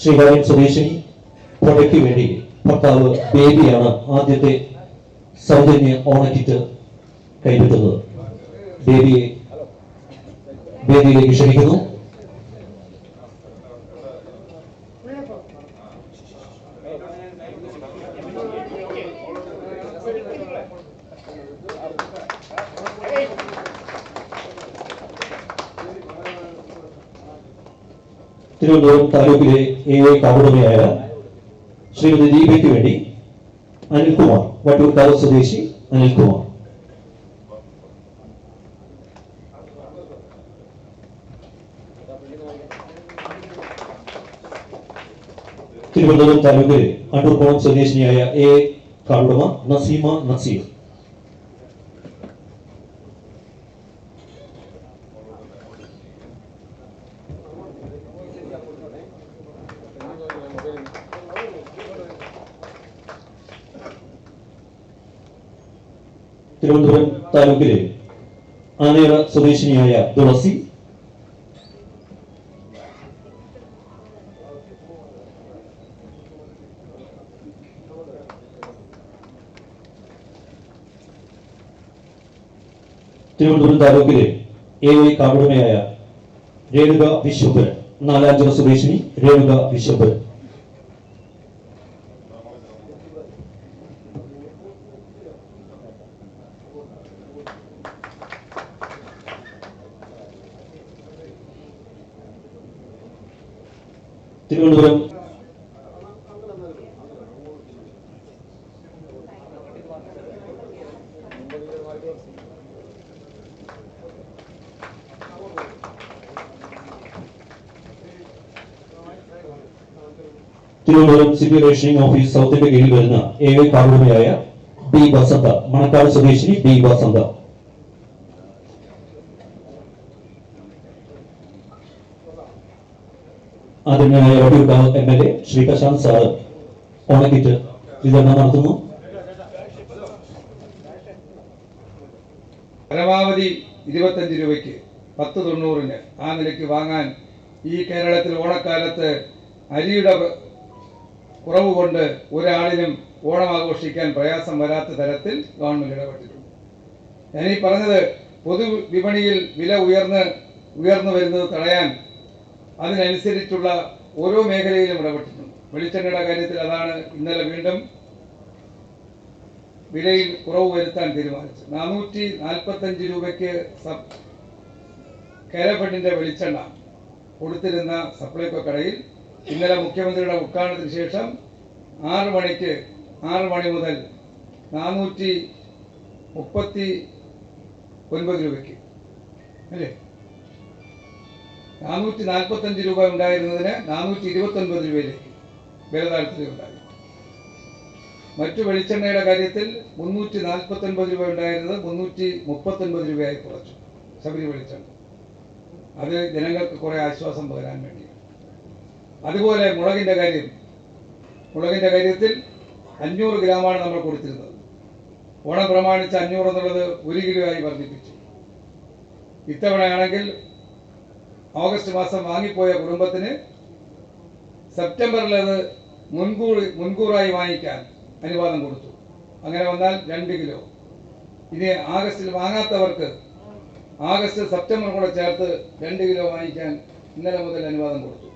ശ്രീകാര്യം സ്വദേശിനി പുഴയ്ക്ക് വേണ്ടി ഭർത്താവ് ബേബിയാണ് ആദ്യത്തെ സൗജന്യ ഓണക്കിറ്റ് കൈപ്പറ്റുന്നത്. ബേബിയെ ബേബിയിലേക്ക് ക്ഷണിക്കുന്നു. തിരുവനന്തപുരം താലൂക്കിലെ എ ഐ കാവുടമയായ ശ്രീമതി ദീപയ്ക്ക് വേണ്ടി അനിൽകുമാർ വട്ടൂർക്കാവ് സ്വദേശി അനിൽകുമാർ. തിരുവനന്തപുരം താലൂക്കിലെ അണ്ടൂർക്കോണം സ്വദേശിനിയായ എ കാവുടമ നസീമ നസീർ. തിരുവനന്തപുരം താലൂക്കിലെ ആനേറ സ്വദേശിനിയായ തുളസി. തിരുവനന്തപുരം താലൂക്കിലെ എ ഐ രേണുക വിശ്വപുരൻ നാലാഞ്ചിറ സ്വദേശിനി Renuka Viswapuran Thiruvananthapuram. Thiruvananthapuram city rationing office സൗത്തിന്റെ കീഴിൽ വരുന്ന ഐ കാർഡുടമയായ ബി വസന്ത മണക്കാട് സ്വദേശിനി ബി വസന്ത. ആദരണീയനായ M L A Sri Prashanth sir ഓണക്കിറ്റ് വിതരണം നടത്തുന്നു. പരമാവധി ഇരുപത്തഞ്ച് രൂപയ്ക്ക് പത്ത് തൊണ്ണൂറിന് ആ നിലയ്ക്ക് വാങ്ങാൻ ഈ കേരളത്തിൽ ഓണക്കാലത്ത് അരിയുടെ കുറവ് കൊണ്ട് ഒരാളിനും ഓണം ആഘോഷിക്കാൻ പ്രയാസം വരാത്ത തരത്തിൽ ഗവൺമെന്റ് ഇടപെട്ടിട്ടുണ്ട്. ഞാനീ പറഞ്ഞത് പൊതു വിപണിയിൽ വില ഉയർന്ന് ഉയർന്നു വരുന്നത് തടയാൻ അതിനനുസരിച്ചുള്ള ഓരോ മേഖലയിലും ഇടപെട്ടിട്ടുണ്ട്. വെളിച്ചെണ്ണയുടെ കാര്യത്തിൽ അതാണ് ഇന്നലെ വീണ്ടും വിലയിൽ കുറവ് വരുത്താൻ തീരുമാനിച്ചു നാനൂറ്റി നാൽപ്പത്തഞ്ച് രൂപയ്ക്ക് സബ് കേരഫണ്ടിന്റെ വെളിച്ചെണ്ണ കൊടുത്തിരുന്ന സപ്ലൈകോ കടയിൽ ഇന്നലെ മുഖ്യമന്ത്രിയുടെ ഉദ്ഘാടനത്തിന് ശേഷം ആറ് മണിക്ക് ആറ് മണി മുതൽ നാനൂറ്റി മുപ്പത്തി ഒൻപത് രൂപയ്ക്ക്. അല്ലേ? നാനൂറ്റി നാൽപ്പത്തഞ്ച് രൂപ ഉണ്ടായിരുന്നതിന് നാനൂറ്റി ഇരുപത്തി ഒൻപത് രൂപയിലേക്ക് വില താഴ്ത്തുകയുണ്ടായി മറ്റു വെളിച്ചെണ്ണയുടെ കാര്യത്തിൽ മുന്നൂറ്റി നാൽപ്പത്തി ഒൻപത് രൂപ ഉണ്ടായിരുന്നത് മുന്നൂറ്റി മുപ്പത്തി ഒൻപത് രൂപയായി കുറച്ചു. ശബരി വെളിച്ചെണ്ണ. അത് ജനങ്ങൾക്ക് കുറെ ആശ്വാസം പകരാൻ വേണ്ടി. അതുപോലെ മുളകിന്റെ കാര്യം. മുളകിന്റെ കാര്യത്തിൽ അഞ്ഞൂറ് ഗ്രാമാണ് നമ്മൾ കൊടുത്തിരുന്നത്. ഓണം പ്രമാണിച്ച് അഞ്ഞൂറ് എന്നുള്ളത് ഒരു കിലോ ആയി വർദ്ധിപ്പിച്ചു. ഇത്തവണയാണെങ്കിൽ ഓഗസ്റ്റ് മാസം വാങ്ങിപ്പോയ കുടുംബത്തിന് സെപ്റ്റംബറിൽ അത് മുൻകൂർ മുൻകൂറായി വാങ്ങിക്കാൻ അനുവാദം കൊടുത്തു. അങ്ങനെ വന്നാൽ രണ്ട് കിലോ. ഇനി ആഗസ്റ്റിൽ വാങ്ങാത്തവർക്ക് ആഗസ്റ്റ് സെപ്റ്റംബർ കൂടെ ചേർത്ത് രണ്ട് കിലോ വാങ്ങിക്കാൻ ഇന്നലെ മുതൽ അനുവാദം കൊടുത്തു.